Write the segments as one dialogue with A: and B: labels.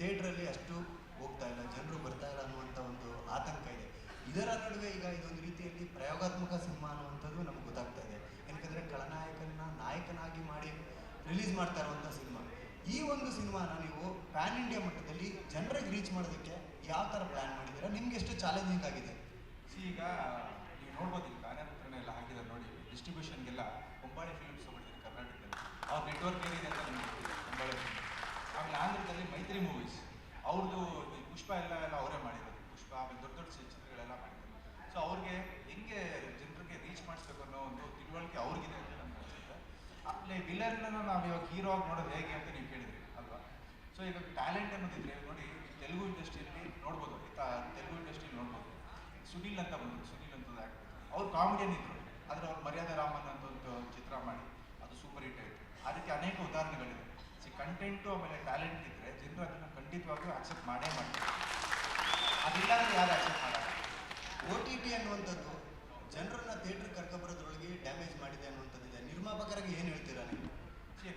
A: ಥಿಯೇಟ್ರಲ್ಲಿ ಅಷ್ಟು ಹೋಗ್ತಾ ಇಲ್ಲ, ಜನರು ಬರ್ತಾ ಇಲ್ಲ ಅನ್ನುವಂಥ ಒಂದು ಆತಂಕ ಇದೆ. ಇದರ ನಡುವೆ ಈಗ ಇದೊಂದು ರೀತಿಯಲ್ಲಿ ಪ್ರಯೋಗಾತ್ಮಕ ಸಿನಿಮಾ ಅನ್ನುವಂಥದ್ದು ನಮ್ಗೆ ಗೊತ್ತಾಗ್ತಾ ಇದೆ. ಯಾಕಂದರೆ ಖಳನಾಯಕನ ನಾಯಕನಾಗಿ ಮಾಡಿ ರಿಲೀಸ್ ಮಾಡ್ತಾ ಇರುವಂಥ ಸಿನಿಮಾ. ಈ ಒಂದು ಸಿನಿಮಾನ ನೀವು ಪ್ಯಾನ್ ಇಂಡಿಯಾ ಮಟ್ಟದಲ್ಲಿ ಜನರಿಗೆ ರೀಚ್ ಮಾಡೋದಕ್ಕೆ ಯಾವ ಥರ ಪ್ಲ್ಯಾನ್ ಮಾಡಿದ್ದೀರಾ? ನಿಮ್ಗೆ ಎಷ್ಟು ಚಾಲೆಂಜಿಂಗ್ ಆಗಿದೆ?
B: ಈಗ ನೀವು ನೋಡ್ಬೋದು, ಈಗ ಎಲ್ಲ ಹಾಕಿದ್ರೆ ನೋಡಿ ಡಿಸ್ಟ್ರಿಬ್ಯೂಷನ್ಗೆ ಮೈತ್ರಿ ಮೂವೀಸ್ ಅವ್ರದ್ದು ಪುಷ್ಪ ಎಲ್ಲ ಎಲ್ಲ ಅವರೇ ಮಾಡಿರೋದು. ಪುಷ್ಪ, ಆಮೇಲೆ ದೊಡ್ಡ ದೊಡ್ಡ ಚಿತ್ರಗಳೆಲ್ಲ ಮಾಡಿದ್ರು ಸೊ ಅವ್ರಿಗೆ ಹೆಂಗೆ ಜನರಿಗೆ ರೀಚ್ ಮಾಡಿಸ್ಬೇಕು ಅನ್ನೋ ಒಂದು ತಿಳುವಳಿಕೆ ಅವ್ರಿಗಿದೆ ಅಂತ ನನ್ಗೆ ಅನ್ಸುತ್ತೆ. ಆಮೇಲೆ ವಿಲರ್ನ ನಾವು ಇವಾಗ ಹೀರೋ ಆಗಿ ನೋಡೋದು ಹೇಗೆ ಅಂತ ನೀವು ಕೇಳಿದ್ರಿ, ಅಲ್ವಾ? ಸೊ ಈಗ ಟ್ಯಾಲೆಂಟ್ ಅನ್ನೋದಿದ್ರೆ ನೋಡಿ, ತೆಲುಗು ಇಂಡಸ್ಟ್ರಿಯಲ್ಲಿ ನೋಡ್ಬೋದು. ತೆಲುಗು ಇಂಡಸ್ಟ್ರಿಯಲ್ಲಿ ನೋಡ್ಬೋದು. ಸುನೀಲ್ ಅಂತ ಬಂದರು, ಸುನೀಲ್ ಅಂತ ಆ್ಯಕ್ಟರ್ ಅವ್ರು ಕಾಮಿಡಿಯನ್ ಇದ್ರು? ಆದರೆ ಅವ್ರು ಮರ್ಯಾದ ರಾಮನ್ ಅಂತ ಒಂದು ಚಿತ್ರ ಮಾಡಿ, ಅದು ಸೂಪರ್ ಹಿಟ್ ಆಯಿತು. ಅದಕ್ಕೆ ಅನೇಕ ಉದಾಹರಣೆಗಳಿದೆ. ಸಿ ಕಂಟೆಂಟು ಆಮೇಲೆ ಟ್ಯಾಲೆಂಟ್ ಇದ್ದರೆ ಜನರು ಅದನ್ನು ಖಂಡಿತವಾಗ್ಲೂ ಆಕ್ಸೆಪ್ಟ್ ಮಾಡೇ ಮಾಡ್ತಾರೆ. ಅದಿಲ್ಲ ಅಂದ್ರೆ ಯಾರು ಆಕ್ಸೆಪ್ಟ್ ಮಾಡಲ್ಲ.
A: ಓ ಟಿ ಟಿ ಅನ್ನುವಂಥದ್ದು ಜನರನ್ನ ಥಿಯೇಟ್ರಿಗೆ ಕರ್ಕೊಬರೋದ್ರೊಳಗೆ ಡ್ಯಾಮೇಜ್ ಮಾಡಿದೆ ಅನ್ನುವಂಥದ್ದಿದೆ. ನಿರ್ಮಾಪಕರಾಗಿ ಏನು ಹೇಳ್ತೀರಾ ನೀವು?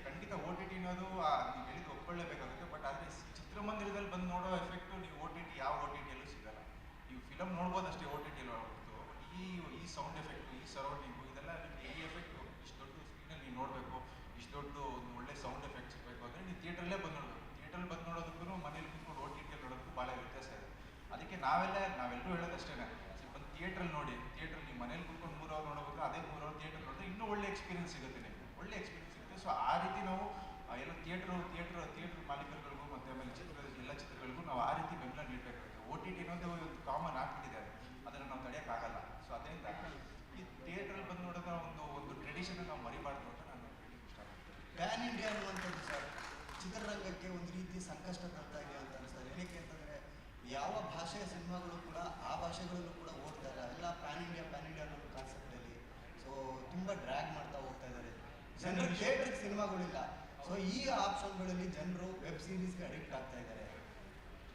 B: ಖಂಡಿತ ಓ ಟಿ ಟಿ ಅನ್ನೋದು ನೀವು ಹೇಳಿದ್ದು ಒಪ್ಕೊಳ್ಳೇಬೇಕಾಗುತ್ತೆ. ಬಟ್ ಆದರೆ ಚಿತ್ರಮಂದಿರದಲ್ಲಿ ಬಂದು ನೋಡೋ ಎಫೆಕ್ಟು ನೀವು ಓ ಟಿ ಟಿ ಯಾವ ಓ ಟಿ ಟಿಯಲ್ಲೂ ಸಿಗಲ್ಲ. ನೀವು ಫಿಲಮ್ ನೋಡ್ಬೋದು ಅಷ್ಟೇ ಓ ಟಿ ಟಿಯಲ್ಲಿ ಹೊರತು ಈ ಈ ಸೌಂಡ್ ಎಫೆಕ್ಟು ಈ ಸರೌಂಡಿಂಗು ಇದೆಲ್ಲ ನಿಮಗೆ ಈ ಎಫೆಕ್ಟು ಇಷ್ಟು ದೊಡ್ಡ ಸ್ಕ್ರೀನಲ್ಲಿ ನೀವು ನೋಡಬೇಕು. ಇಷ್ಟು ದೊಡ್ಡ ಒಂದು ಒಳ್ಳೆ ಸೌಂಡ್ ಎಫೆಕ್ಟ್ ಸಿಗಬೇಕು ಅಂದರೆ ನೀವು ಥಿಯೇಟ್ರಲ್ಲೇ ಬಂದು ನೋಡಬೇಕು ಥಿಯೇಟ್ರಲ್ಲಿ ಬಂದು ನೋಡೋದಕ್ಕೂ ಮನೇಲಿ ಕೂತ್ಕೊಂಡು ಓ ಟಿ ಟಿಯಲ್ಲಿ ನೋಡೋದಕ್ಕೂ ಭಾಳ ವ್ಯತ್ಯಾಸ ಇದೆ ಅದಕ್ಕೆ ನಾವೆಲ್ಲ ನಾವೆಲ್ಲರೂ ಹೇಳೋದಷ್ಟೇ ಸ್ವಲ್ಪ ಥಿಯೇಟ್ರಲ್ಲಿ ನೋಡಿ ಥಿಯೇಟ್ರಲ್ಲಿ ನೀವು ಮನೇಲಿ ಕುತ್ಕೊಂಡು ಮೂರು ಅವರ್ ನೋಡಬೇಕು, ಅದೇ ಮೂರು ಅವರ್ ಥಿಯೇಟರ್ ನೋಡಿದ್ರೆ ಇನ್ನೂ ಒಳ್ಳೆ ಎಕ್ಸ್ಪೀರಿಯನ್ಸ್ ಸಿಗುತ್ತೆ ನಿಮಗೆ. ಒಳ್ಳೆ ಎಕ್ಸ್ಪೀರಿಯನ್ಸ್ ಸಿಗುತ್ತೆ. ಸೊ ಆ ರೀತಿ ನಾವು ಏನೋ ಥಿಯೇಟ್ರು ಥಿಯೇಟ್ರ್ ಥಿಯೇಟ್ರ್ ಮಾಲೀಕರುಗಳಿಗೂ ಮತ್ತು ಆಮೇಲೆ ಚಿತ್ರ ಎಲ್ಲ ಚಿತ್ರಗಳಿಗೂ ನಾವು ಆ ರೀತಿ ಬೆಂಬಲ ನೀಡಬೇಕಾಗುತ್ತೆ. ಓ ಟಿ ಟಿ ಅನ್ನೋದು ಒಂದು ಕಾಮನ್ ಆಗ್ಬಿಟ್ಟಿದೆ ಅದು. ಅದನ್ನು ನಾವು ತಡೆಯೋಕ್ಕಾಗಲ್ಲ ಸೊ ಅದರಿಂದ ಈ ಥಿಯೇಟ್ರಲ್ಲಿ ಬಂದು ನೋಡಿದ್ರೆ ಒಂದು ಒಂದು ಟ್ರೆಡಿಷನ್ ನಾವು ಮರಿಬಾರ್ದು ಅಂತ ನಾನು ಹೇಳಲಿಕ್ಕೆ
A: ಪ್ಯಾನ್ ಇಂಡಿಯಾ ಅನ್ನುವಂಥದ್ದು ಸರ್, ಚಿತ್ರರಂಗಕ್ಕೆ ಒಂದು ರೀತಿ ಸಂಕಷ್ಟ ತರ್ತಾ ಇದೆ ಅಂತ ಅನಿಸ್ತದೆ ಏನಕ್ಕೆ ಅಂತಂದರೆ ಯಾವ ಭಾಷೆಯ ಸಿನಿಮಾಗಳು ಕೂಡ ಆ ಭಾಷೆಗಳಲ್ಲೂ ಕೂಡ ಓಡ್ತಾ ಇಲ್ಲ ಎಲ್ಲ ಪ್ಯಾನ್ ಇಂಡಿಯಾ ಪ್ಯಾನ್ ಇಂಡಿಯಾ ಅನ್ನೋ ಕಾನ್ಸೆಪ್ಟಲ್ಲಿ ಸೊ ತುಂಬ ಡ್ರ್ಯಾಗ್ ಮಾಡ್ತಾ ಹೋಗ್ತಾ ಇದ್ದಾರೆ ಜನರು ಥಿಯೇಟ್ರಿಗೆ ಸಿನಿಮಾಗಳಿಲ್ಲ ಸೊ ಈ ಆಪ್ಷನ್ಗಳಲ್ಲಿ ಜನರು ವೆಬ್ ಸೀರೀಸ್ಗೆ ಅಡಿಕ್ಟ್ ಆಗ್ತಾ ಇದ್ದಾರೆ.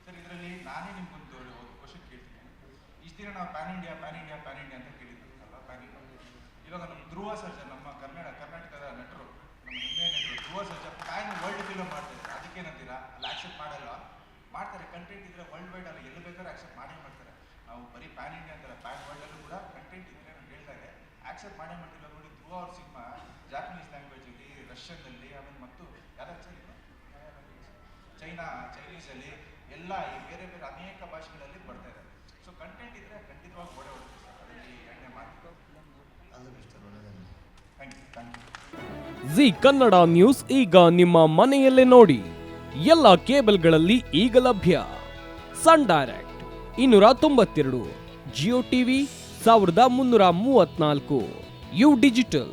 B: ಸರ್ ಇದರಲ್ಲಿ ನಾನೇ ನಿಮ್ಗೊಂದು ಒಂದು ಕ್ವಶನ್ ಕೇಳ್ತೀನಿ. ಇಷ್ಟು ದಿನ ನಾವು pan India pan India pan India ಅಂತ ಕೇಳಿದ್ರಲ್ಲ ಪ್ಯಾನ್ ಇಂಡಿಯಾ ಇವಾಗ ನಮ್ಮ ಧ್ರುವ ಸರ್ಜಾ ನಮ್ಮ ಕನ್ನಡ ಕರ್ನಾಟಕದ ನಟರು, ನಮ್ಮ ಹೆಮ್ಮೆಯ ನಟರು, Dhruva Sarja pan world film ಮಾಡ್ತಾರೆ ಅದಕ್ಕೇನಂತೀರಾ ಅಲ್ಲಿ ಆಕ್ಸೆಪ್ಟ್ ಮಾಡಲ್ಲ ಮಾಡ್ತಾರೆ. ಕಂಟೆಂಟ್ ಇದ್ರೆ ವರ್ಲ್ಡ್ ವೈಡ್ ಅಲ್ಲಿ, ಎಲ್ಲಿ ಬೇಕಾದ್ರೂ ಆಕ್ಸೆಪ್ಟ್ ಮಾಡೇ ಮಾಡ್ತಾರೆ. ನಾವು ಬರೀ ಪ್ಯಾನ್ ಇಂಡಿಯಾ ಅಂತಾರೆ ಪ್ಯಾನ್ ವರ್ಲ್ಡಲ್ಲೂ ಕೂಡ ಕಂಟೆಂಟ್ ಇದ್ರೆ ನಾನು ಹೇಳ್ದಾಗೆ ಆಕ್ಸೆಪ್ಟ್ ಮಾಡೇ ಮಾಡ್ತಿಲ್ಲ ನೋಡಿ, ಧ್ರುವ ಅವ್ರ ಸಿನಿಮಾ. ಜಾಪನೀಸ್ ಲ್ಯಾಂಗ್ವೇಜಲ್ಲಿ ರಷ್ಯನ್ನಲ್ಲಿ ಆಮೇಲೆ ಮತ್ತು ಯಾವ್ದು ಚೈನಾ? ಚೈನೀಸಲ್ಲಿ ಎಲ್ಲ ಈ ಬೇರೆ ಬೇರೆ ಅನೇಕ ಭಾಷೆಗಳಲ್ಲಿ ಬರ್ತಾ ಇದೆ. ಸೊ ಕಂಟೆಂಟ್ ಇದ್ರೆ ಖಂಡಿತವಾಗಿ ಓಡೇ ಹೊಡುತ್ತೆ ಸರ್. ಅದರಲ್ಲಿ ಎಣ್ಣೆ ಮಾತು.
A: ಅದು ಬೆಸ್ಟ್ ಒಳ್ಳೆಯದನ್ನು
B: thank you thank you
C: Zee Kannada news ಈಗ ನಿಮ್ಮ ಮನೆಯಲ್ಲೇ ನೋಡಿ. ಎಲ್ಲ ಕೇಬಲ್ಗಳಲ್ಲಿ ಈಗ ಲಭ್ಯ. ಸನ್ ಡೈರೆಕ್ಟ್ ಇನ್ನೂರ ತೊಂಬತ್ತೆರಡು ಜಿಯೋ ಟಿವಿ ಸಾವಿರದ ಮುನ್ನೂರ ಮೂವತ್ನಾಲ್ಕು ಯು ಡಿಜಿಟಲ್